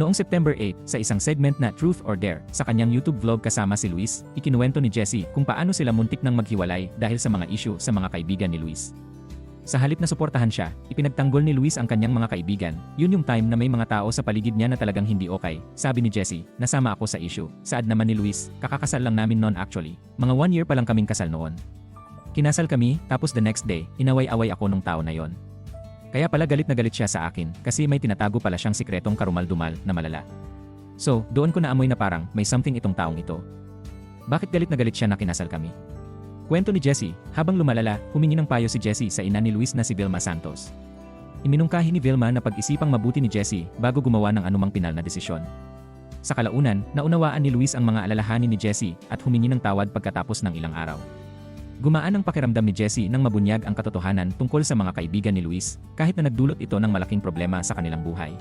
Noong September 8, sa isang segment na Truth or Dare, sa kanyang YouTube vlog kasama si Luis, ikinuwento ni Jessie kung paano sila muntik nang maghiwalay dahil sa mga issue sa mga kaibigan ni Luis. Sa halip na suportahan siya, ipinagtanggol ni Luis ang kanyang mga kaibigan. Yun yung time na may mga tao sa paligid niya na talagang hindi okay. Sabi ni Jessie, nasama ako sa issue. Saad naman ni Luis, kakakasal lang namin noon actually. Mga one year pa lang kaming kasal noon. Kinasal kami, tapos the next day, inaway-away ako nung tao na yon. Kaya pala galit na galit siya sa akin kasi may tinatago pala siyang sikretong karumal-dumal na malala. So, doon ko naamoy na parang may something itong taong ito. Bakit galit na galit siya na kinasal kami? Kwento ni Jessie, habang lumalala, humingi ng payo si Jessie sa ina ni Luis na si Vilma Santos. Iminungkahi ni Vilma na pag-isipang mabuti ni Jessie bago gumawa ng anumang pinal na desisyon. Sa kalaunan, naunawaan ni Luis ang mga alalahanin ni Jessie at humingi ng tawad pagkatapos ng ilang araw. Gumaan ang pakiramdam ni Jessie nang mabunyag ang katotohanan tungkol sa mga kaibigan ni Luis, kahit na nagdulot ito ng malaking problema sa kanilang buhay.